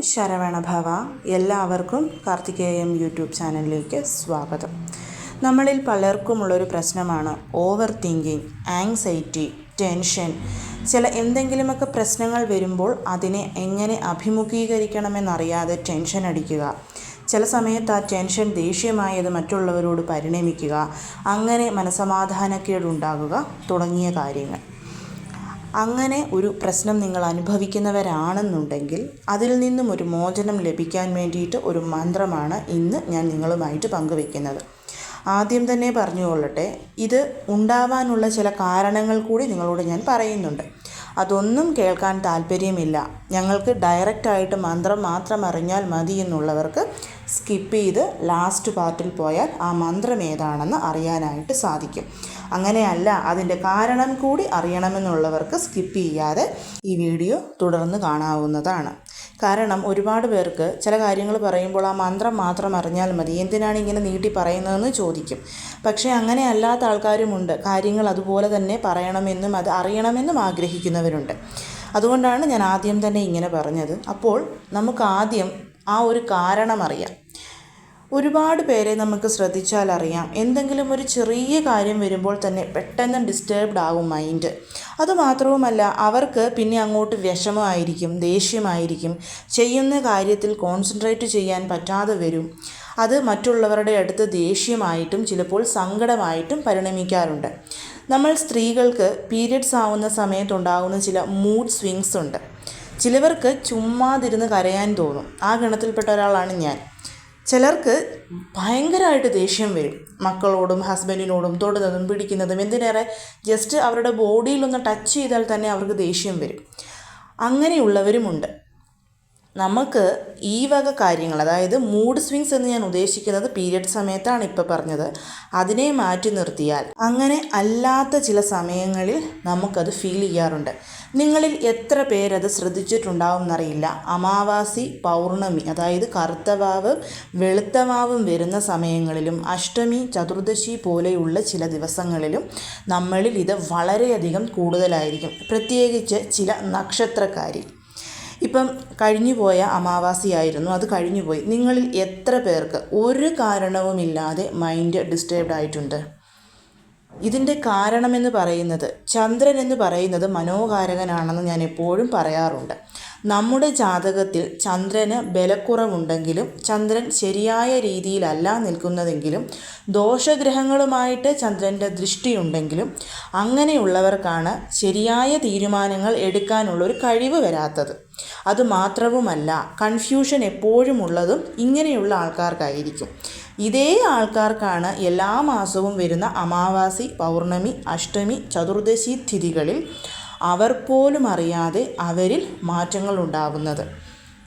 ശരവണഭവ എല്ലാവർക്കും കാർത്തികേയം യൂട്യൂബ് ചാനലിലേക്ക് സ്വാഗതം. നമ്മളിൽ പലർക്കുമുള്ളൊരു പ്രശ്നമാണ് ഓവർ തിങ്കിങ് ആങ്സൈറ്റി ടെൻഷൻ. ചില എന്തെങ്കിലുമൊക്കെ പ്രശ്നങ്ങൾ വരുമ്പോൾ അതിനെ എങ്ങനെ അഭിമുഖീകരിക്കണമെന്നറിയാതെ ടെൻഷൻ അടിക്കുക. ചില സമയത്ത് ആ ടെൻഷൻ ദേഷ്യമായത് മറ്റുള്ളവരോട് പരിണമിക്കുക. അങ്ങനെ മനസമാധാനക്കേടുണ്ടാകുക തുടങ്ങിയ കാര്യങ്ങൾ. അങ്ങനെ ഒരു പ്രശ്നം നിങ്ങൾ അനുഭവിക്കുന്നവരാണെന്നുണ്ടെങ്കിൽ അതിൽ നിന്നും ഒരു മോചനം ലഭിക്കാൻ വേണ്ടിയിട്ട് ഒരു മന്ത്രമാണ് ഇന്ന് ഞാൻ നിങ്ങളുമായിട്ട് പങ്കുവെക്കുന്നത്. ആദ്യം തന്നെ പറഞ്ഞുകൊള്ളട്ടെ ഇത് ഉണ്ടാവാനുള്ള ചില കാരണങ്ങൾ കൂടി നിങ്ങളോട് ഞാൻ പറയുന്നുണ്ട്. അതൊന്നും കേൾക്കാൻ താല്പര്യമില്ല. ഞങ്ങൾക്ക് ഡയറക്റ്റായിട്ട് മന്ത്രം മാത്രം അറിഞ്ഞാൽ മതി എന്നുള്ളവർക്ക് സ്കിപ്പ് ചെയ്ത് ലാസ്റ്റ് പാർട്ടിൽ പോയാൽ ആ മന്ത്രം ഏതാണെന്ന് അറിയാനായിട്ട് സാധിക്കും. അങ്ങനെയല്ല അതിന്റെ കാരണം കൂടി അറിയണമെന്നുള്ളവർക്ക് സ്കിപ്പ് ചെയ്യാതെ ഈ വീഡിയോ തുടർന്ന് കാണാവുന്നതാണ്. കാരണം ഒരുപാട് പേർക്ക് ചില കാര്യങ്ങൾ പറയുമ്പോൾ ആ മന്ത്രം മാത്രം അറിഞ്ഞാൽ മതി. എന്തിനാണ് ഇങ്ങനെ നീട്ടി പറയുന്നതെന്ന് ചോദിക്കും. പക്ഷേ അങ്ങനെ അല്ലാത്ത ആൾക്കാരുമുണ്ട്. കാര്യങ്ങൾ അതുപോലെ തന്നെ പറയണമെന്നും അത് അറിയണമെന്നും ആഗ്രഹിക്കുന്നവരുണ്ട്. അതുകൊണ്ടാണ് ഞാൻ ആദ്യം തന്നെ ഇങ്ങനെ പറഞ്ഞത്. അപ്പോൾ നമുക്ക് ആദ്യം ആ ഒരു കാരണം അറിയാം. ഒരുപാട് പേരെ നമുക്ക് ശ്രദ്ധിച്ചാൽ അറിയാം. എന്തെങ്കിലും ഒരു ചെറിയ കാര്യം വരുമ്പോൾ തന്നെ പെട്ടെന്ന് ഡിസ്റ്റേബ്ഡ് ആകും മൈൻഡ് അതുമാത്രവുമല്ല അവർക്ക് പിന്നെ അങ്ങോട്ട് വിഷമമായിരിക്കും ദേഷ്യമായിരിക്കും. ചെയ്യുന്ന കാര്യത്തിൽ കോൺസെൻട്രേറ്റ് ചെയ്യാൻ പറ്റാതെ വരും. അത് മറ്റുള്ളവരുടെ അടുത്ത് ദേഷ്യമായിട്ടും ചിലപ്പോൾ സങ്കടമായിട്ടും പരിണമിക്കാറുണ്ട്. നമ്മൾ സ്ത്രീകൾക്ക് പീരിയഡ്സ് ആവുന്ന സമയത്തുണ്ടാകുന്ന ചില മൂഡ് സ്വിങ്സ് ഉണ്ട്. ചിലവർക്ക് ചുമ്മാതിരുന്ന് കരയാൻ തോന്നും. ആ ഗണത്തിൽപ്പെട്ട ഒരാളാണ് ഞാൻ. ചിലർക്ക് ഭയങ്കരമായിട്ട് ദേഷ്യം വരും. മക്കളോടും ഹസ്ബൻഡിനോടും തൊടുന്നതും പിടിക്കുന്നതും എന്തിനേറെ ജസ്റ്റ് അവരുടെ ബോഡിയിലൊന്ന് ടച്ച് ചെയ്താൽ തന്നെ അവർക്ക് ദേഷ്യം വരും. അങ്ങനെയുള്ളവരുമുണ്ട്. നമുക്ക് ഈ വക കാര്യങ്ങൾ അതായത് മൂഡ് സ്വിങ്സ് എന്ന് ഞാൻ ഉദ്ദേശിക്കുന്നത് പീരിയഡ് സമയത്താണ് ഇപ്പോൾ പറഞ്ഞത്. അതിനെ മാറ്റി നിർത്തിയാൽ അങ്ങനെ അല്ലാത്ത ചില സമയങ്ങളിൽ നമുക്കത് ഫീൽ ചെയ്യാറുണ്ട്. നിങ്ങളിൽ എത്ര പേരത് ശ്രദ്ധിച്ചിട്ടുണ്ടാവും എന്നറിയില്ല. അമാവാസി പൗർണമി അതായത് കറുത്തവാവ് വെളുത്തവാവും വരുന്ന സമയങ്ങളിലും അഷ്ടമി ചതുർദശി പോലെയുള്ള ചില ദിവസങ്ങളിലും നമ്മളിൽ ഇത് വളരെയധികം കൂടുതലായിരിക്കും. പ്രത്യേകിച്ച് ചില നക്ഷത്രക്കാരിൽ. ഇപ്പം കഴിഞ്ഞുപോയ അമാവാസിയായിരുന്നു. അത് കഴിഞ്ഞുപോയി. നിങ്ങളിൽ എത്ര പേർക്ക് ഒരു കാരണവുമില്ലാതെ മൈൻഡ് ഡിസ്റ്റേബ്ഡ് ആയിട്ടുണ്ട്? ഇതിന്റെ കാരണമെന്ന് പറയുന്നത് ചന്ദ്രൻ എന്ന് പറയുന്നത് മനോകാരകനാണെന്ന് ഞാൻ എപ്പോഴും പറയാറുണ്ട്. നമ്മുടെ ജാതകത്തിൽ ചന്ദ്രന് ബലക്കുറവുണ്ടെങ്കിലും ചന്ദ്രൻ ശരിയായ രീതിയിലല്ല നിൽക്കുന്നതെങ്കിലും ദോഷഗ്രഹങ്ങളുമായിട്ട് ചന്ദ്രന്റെ ദൃഷ്ടിയുണ്ടെങ്കിലും അങ്ങനെയുള്ളവർക്കാണ് ശരിയായ തീരുമാനങ്ങൾ എടുക്കാനുള്ളൊരു കഴിവ് വരാത്തത്. അത് മാത്രവുമല്ല കൺഫ്യൂഷൻ എപ്പോഴും ഉള്ളതും ഇങ്ങനെയുള്ള ആൾക്കാർക്കായിരിക്കും. ഇതേ ആൾക്കാർക്കാണ് എല്ലാ മാസവും വരുന്ന അമാവാസി പൗർണമി അഷ്ടമി ചതുർദശി തിഥികളിൽ അവർ പോലും അറിയാതെ അവരിൽ മാറ്റങ്ങൾ ഉണ്ടാകുന്നത്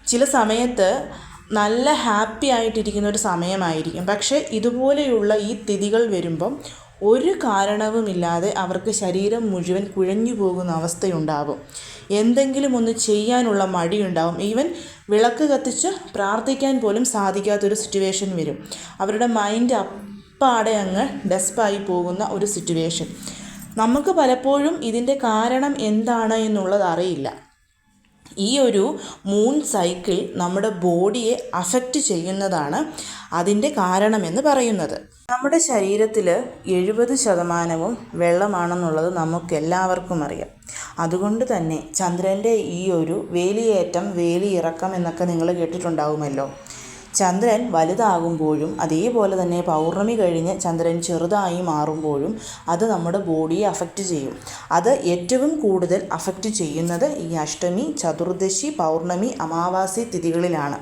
ചില സമയത്ത് നല്ല ഹാപ്പി ആയിട്ടിരിക്കുന്ന ഒരു സമയമായിരിക്കും. പക്ഷേ ഇതുപോലെയുള്ള ഈ തിഥികൾ വരുമ്പം ഒരു കാരണവുമില്ലാതെ അവർക്ക് ശരീരം മുഴുവൻ കുഴഞ്ഞു പോകുന്ന അവസ്ഥയുണ്ടാവും. എന്തെങ്കിലും ഒന്ന് ചെയ്യാനുള്ള മടിയുണ്ടാവും. ഈവൻ വിളക്ക് കത്തിച്ച് പ്രാർത്ഥിക്കാൻ പോലും സാധിക്കാത്തൊരു സിറ്റുവേഷൻ വരും. അവരുടെ മൈൻഡ് അപ്പാടെ അങ്ങ് ഡെസ്പായി പോകുന്ന ഒരു സിറ്റുവേഷൻ നമുക്ക് പലപ്പോഴും ഇതിന്റെ കാരണം എന്താണ് എന്നുള്ളത് അറിയില്ല. ഈ ഒരു മൂൺ സൈക്കിൾ നമ്മുടെ ബോഡിയെ അഫക്റ്റ് ചെയ്യുന്നതാണ് അതിന്റെ കാരണമെന്ന് പറയുന്നത്. നമ്മുടെ ശരീരത്തിൽ എഴുപത് ശതമാനവും വെള്ളമാണെന്നുള്ളത് നമുക്കെല്ലാവർക്കും അറിയാം. അതുകൊണ്ട് തന്നെ ചന്ദ്രന്റെ ഈ ഒരു വേലിയേറ്റം വേലിയിറക്കം എന്നൊക്കെ നിങ്ങൾ കേട്ടിട്ടുണ്ടാവുമല്ലോ. ചന്ദ്രൻ വലുതാകുമ്പോഴും അതേപോലെ തന്നെ പൗർണമി കഴിഞ്ഞ് ചന്ദ്രൻ ചെറുതായി മാറുമ്പോഴും അത് നമ്മുടെ ബോഡിയെ അഫക്റ്റ് ചെയ്യും. അത് ഏറ്റവും കൂടുതൽ അഫക്റ്റ് ചെയ്യുന്നത് ഈ അഷ്ടമി ചതുർദശി പൗർണമി അമാവാസി തിഥികളിലാണ്.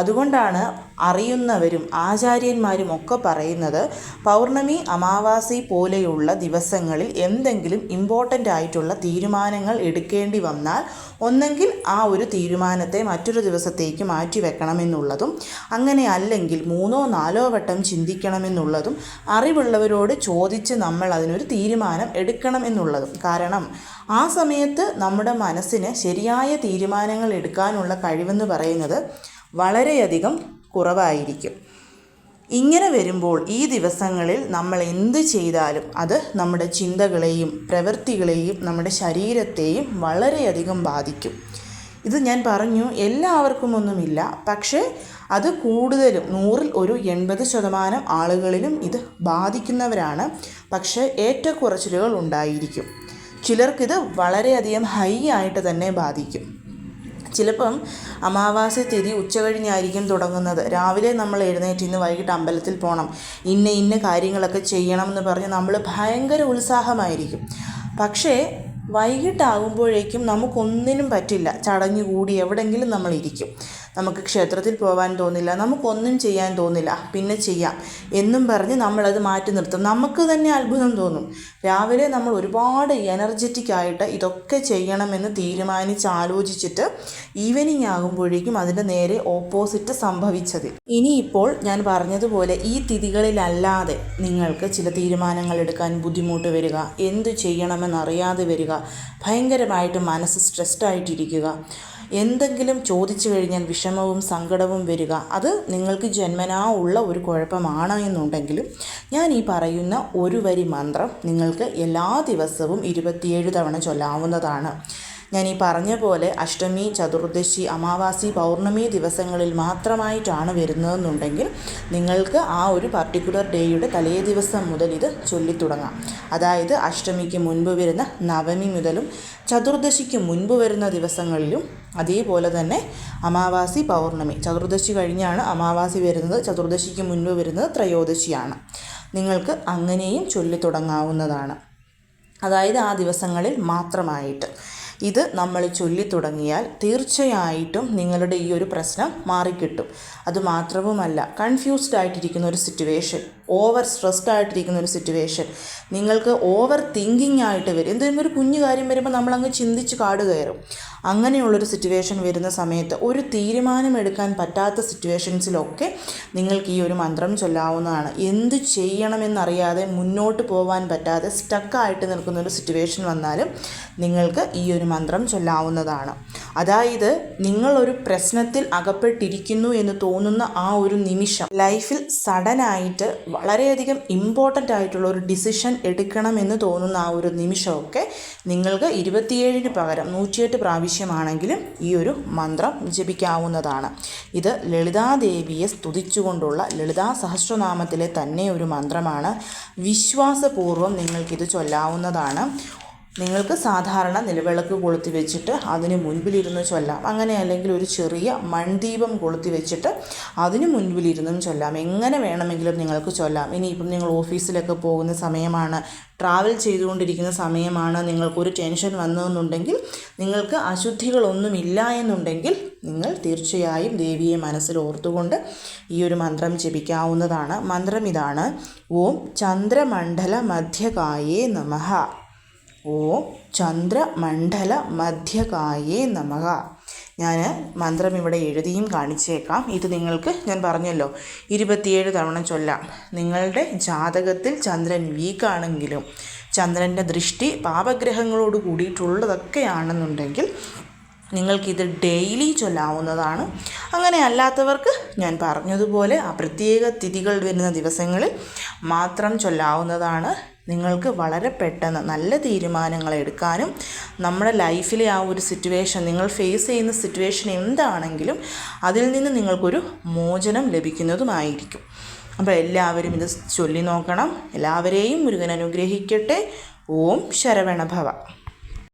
അതുകൊണ്ടാണ് അറിയുന്നവരും ആചാര്യന്മാരും ഒക്കെ പറയുന്നത് പൗർണമി അമാവാസി പോലെയുള്ള ദിവസങ്ങളിൽ എന്തെങ്കിലും ഇമ്പോർട്ടന്റ് ആയിട്ടുള്ള തീരുമാനങ്ങൾ എടുക്കേണ്ടി വന്നാൽ ഒന്നെങ്കിൽ ആ ഒരു തീരുമാനത്തെ മറ്റൊരു ദിവസത്തേക്ക് മാറ്റി വെക്കണമെന്നുള്ളതും അങ്ങനെ അല്ലെങ്കിൽ മൂന്നോ നാലോ വട്ടം ചിന്തിക്കണമെന്നുള്ളതും അറിവുള്ളവരോട് ചോദിച്ച് നമ്മൾ അതിനൊരു തീരുമാനം എടുക്കണം എന്നുള്ളതും. കാരണം ആ സമയത്ത് നമ്മുടെ മനസ്സിന് ശരിയായ തീരുമാനങ്ങൾ എടുക്കാനുള്ള കഴിവെന്ന് പറയുന്നത് വളരെയധികം കുറവായിരിക്കും. ഇങ്ങനെ വരുമ്പോൾ ഈ ദിവസങ്ങളിൽ നമ്മൾ എന്ത് ചെയ്താലും അത് നമ്മുടെ ചിന്തകളെയും പ്രവൃത്തികളെയും നമ്മുടെ ശരീരത്തെയും വളരെയധികം ബാധിക്കും. ഇത് ഞാൻ പറഞ്ഞു എല്ലാവർക്കും ഒന്നുമില്ല. പക്ഷേ അത് കൂടുതലും നൂറിൽ ഒരു എൺപത് ശതമാനം ആളുകളിലും ഇത് ബാധിക്കുന്നവരാണ്. പക്ഷേ ഏറ്റക്കുറച്ചിലുകൾ ഉണ്ടായിരിക്കും. ചിലർക്കിത് വളരെയധികം ഹൈ ആയിട്ട് തന്നെ ബാധിക്കും. ചിലപ്പം അമാവാസ്യ തിരി ഉച്ച കഴിഞ്ഞായിരിക്കും തുടങ്ങുന്നത്. രാവിലെ നമ്മൾ എഴുന്നേറ്റ് ഇന്ന് വൈകിട്ട് അമ്പലത്തിൽ പോകണം ഇന്ന ഇന്ന കാര്യങ്ങളൊക്കെ ചെയ്യണം എന്ന് പറഞ്ഞ് നമ്മൾ ഭയങ്കര ഉത്സാഹമായിരിക്കും. പക്ഷേ വൈകിട്ടാകുമ്പോഴേക്കും നമുക്കൊന്നിനും പറ്റില്ല. ചടഞ്ഞു കൂടി എവിടെയെങ്കിലും നമ്മൾ ഇരിക്കും. നമുക്ക് ക്ഷേത്രത്തിൽ പോകാൻ തോന്നില്ല നമുക്കൊന്നും ചെയ്യാൻ തോന്നില്ല പിന്നെ ചെയ്യാം എന്നും പറഞ്ഞ് നമ്മളത് മാറ്റി നിർത്തും. നമുക്ക് തന്നെ അത്ഭുതം തോന്നും. രാവിലെ നമ്മൾ ഒരുപാട് എനർജറ്റിക് ആയിട്ട് ഇതൊക്കെ ചെയ്യണമെന്ന് തീരുമാനിച്ച് ആലോചിച്ചിട്ട് ഈവനിങ് ആകുമ്പോഴേക്കും അതിന്റെ നേരെ ഓപ്പോസിറ്റ് സംഭവിച്ചത്. ഇനിയിപ്പോൾ ഞാൻ പറഞ്ഞതുപോലെ ഈ തിഥികളിലല്ലാതെ നിങ്ങൾക്ക് ചില തീരുമാനങ്ങൾ എടുക്കാൻ ബുദ്ധിമുട്ട് വരിക എന്തു ചെയ്യണമെന്നറിയാതെ വരിക ഭയങ്കരമായിട്ട് മനസ്സ് സ്ട്രെസ്ഡ് ആയിട്ടിരിക്കുക. എന്തെങ്കിലും ചോദിച്ചു കഴിഞ്ഞാൽ വിഷമവും സങ്കടവും വരിക അത് നിങ്ങൾക്ക് ജന്മനാ ഉള്ള ഒരു കുഴപ്പമാണ് എന്നുണ്ടെങ്കിലും ഞാൻ ഈ പറയുന്ന ഒരു വരി മന്ത്രം നിങ്ങൾക്ക് എല്ലാ ദിവസവും ഇരുപത്തിയേഴ് തവണ ചൊല്ലാവുന്നതാണ്. ഞാൻ ഈ പറഞ്ഞ പോലെ അഷ്ടമി ചതുർദശി അമാവാസി പൗർണമി ദിവസങ്ങളിൽ മാത്രമായിട്ടാണ് വരുന്നതെന്നുണ്ടെങ്കിൽ നിങ്ങൾക്ക് ആ ഒരു പർട്ടിക്കുലർ ഡേയുടെ തലേ ദിവസം മുതൽ ഇത് ചൊല്ലിത്തുടങ്ങാം. അതായത് അഷ്ടമിക്ക് മുൻപ് വരുന്ന നവമി മുതലും ചതുർദശിക്ക് മുൻപ് വരുന്ന ദിവസങ്ങളിലും അതേപോലെ തന്നെ അമാവാസി പൗർണമി. ചതുർദശി കഴിഞ്ഞാണ് അമാവാസി വരുന്നത്. ചതുർദശിക്ക് മുൻപ് വരുന്നത് ത്രയോദശിയാണ്. നിങ്ങൾക്ക് അങ്ങനെയും ചൊല്ലിത്തുടങ്ങാവുന്നതാണ്. അതായത് ആ ദിവസങ്ങളിൽ മാത്രമായിട്ട്. ഇത് നമ്മൾ ചൊല്ലി തുടങ്ങിയാൽ തീർച്ചയായിട്ടും നിങ്ങളുടെ ഈ ഒരു പ്രശ്നം മാറിക്കിട്ടും. അതുമാത്രവുമല്ല കൺഫ്യൂസ്ഡ് ആയിട്ടിരിക്കുന്ന ഒരു സിറ്റുവേഷൻ ഓവർ സ്ട്രെസ്ഡ് ആയിട്ടിരിക്കുന്ന ഒരു സിറ്റുവേഷൻ നിങ്ങൾക്ക് ഓവർ തിങ്കിങ് ആയിട്ട് വരും. എന്തെങ്കിലും ഒരു കുഞ്ഞു കാര്യം വരുമ്പോൾ നമ്മൾ അങ്ങ് ചിന്തിച്ച് കാട് കയറും. അങ്ങനെയുള്ളൊരു സിറ്റുവേഷൻ വരുന്ന സമയത്ത് ഒരു തീരുമാനം എടുക്കാൻ പറ്റാത്ത സിറ്റുവേഷൻസിലൊക്കെ നിങ്ങൾക്ക് ഈ ഒരു മന്ത്രം ചൊല്ലാവുന്നതാണ്. എന്ത് ചെയ്യണമെന്നറിയാതെ മുന്നോട്ട് പോകാൻ പറ്റാതെ സ്റ്റക്കായിട്ട് നിൽക്കുന്ന ഒരു സിറ്റുവേഷൻ വന്നാലും നിങ്ങൾക്ക് ഈ ഒരു മന്ത്രം ചൊല്ലാവുന്നതാണ്. അതായത് നിങ്ങളൊരു പ്രശ്നത്തിൽ അകപ്പെട്ടിരിക്കുന്നു എന്ന് തോന്നുന്ന ആ ഒരു നിമിഷം ലൈഫിൽ സഡനായിട്ട് വളരെയധികം ഇമ്പോർട്ടന്റ് ആയിട്ടുള്ള ഒരു ഡിസിഷൻ എടുക്കണമെന്ന് തോന്നുന്ന ആ ഒരു നിമിഷമൊക്കെ നിങ്ങൾക്ക് ഇരുപത്തിയേഴിന് പകരം നൂറ്റിയെട്ട് പ്രാവശ്യമാണെങ്കിലും ഈ ഒരു മന്ത്രം ജപിക്കാവുന്നതാണ്. ഇത് ലളിതാദേവിയെ സ്തുതിച്ചുകൊണ്ടുള്ള ലളിതാ സഹസ്രനാമത്തിലെ തന്നെ ഒരു മന്ത്രമാണ്. വിശ്വാസപൂർവം നിങ്ങൾക്കിത് ചൊല്ലാവുന്നതാണ്. നിങ്ങൾക്ക് സാധാരണ നിലവിളക്ക് കൊളുത്തി വെച്ചിട്ട് അതിന് മുൻപിലിരുന്ന് ചൊല്ലാം. അങ്ങനെ അല്ലെങ്കിൽ ഒരു ചെറിയ മൺദീപം കൊളുത്തി വെച്ചിട്ട് അതിന് മുൻപിലിരുന്നും ചൊല്ലാം. എങ്ങനെ വേണമെങ്കിലും നിങ്ങൾക്ക് ചൊല്ലാം. ഇനിയിപ്പം നിങ്ങൾ ഓഫീസിലൊക്കെ പോകുന്ന സമയമാണ് ട്രാവൽ ചെയ്തുകൊണ്ടിരിക്കുന്ന സമയമാണ് നിങ്ങൾക്കൊരു ടെൻഷൻ വന്നതെന്നുണ്ടെങ്കിൽ നിങ്ങൾക്ക് അശുദ്ധികളൊന്നുമില്ല എന്നുണ്ടെങ്കിൽ നിങ്ങൾ തീർച്ചയായും ദേവിയെ മനസ്സിൽ ഓർത്തുകൊണ്ട് ഈ ഒരു മന്ത്രം ജപിക്കാവുന്നതാണ്. മന്ത്രം ഇതാണ് ഓം ചന്ദ്രമണ്ഡല മധ്യകായേ നമഃ. ഓം ചന്ദ്രമണ്ഡല മധ്യകായേ നമക ഞാൻ മന്ത്രം ഇവിടെ എഴുതിയും കാണിച്ചേക്കാം. ഇത് നിങ്ങൾക്ക് ഞാൻ പറഞ്ഞല്ലോ. ഇരുപത്തിയേഴ് തവണ ചൊല്ലാം. നിങ്ങളുടെ ജാതകത്തിൽ ചന്ദ്രൻ വീക്കാണെങ്കിലും ചന്ദ്രന്റെ ദൃഷ്ടി പാപഗ്രഹങ്ങളോട് കൂടിയിട്ടുള്ളതൊക്കെയാണെന്നുണ്ടെങ്കിൽ നിങ്ങൾക്കിത് ഡെയിലി ചൊല്ലാവുന്നതാണ്. അങ്ങനെ അല്ലാത്തവർക്ക് ഞാൻ പറഞ്ഞതുപോലെ ആ പ്രത്യേക തിഥികൾ വരുന്ന ദിവസങ്ങളിൽ മാത്രം ചൊല്ലാവുന്നതാണ്. നിങ്ങൾക്ക് വളരെ പെട്ടെന്ന് നല്ല തീരുമാനങ്ങൾ എടുക്കാനും നമ്മുടെ ലൈഫിലെ ആ ഒരു സിറ്റുവേഷൻ നിങ്ങൾ ഫേസ് ചെയ്യുന്ന സിറ്റുവേഷൻ എന്താണെങ്കിലും അതിൽ നിന്ന് നിങ്ങൾക്കൊരു മോചനം ലഭിക്കുന്നതുമായിരിക്കും. അപ്പോൾ എല്ലാവരും ഇത് ചൊല്ലി നോക്കണം. എല്ലാവരെയും മുരുകൻ അനുഗ്രഹിക്കട്ടെ. ഓം ശരവണഭവ.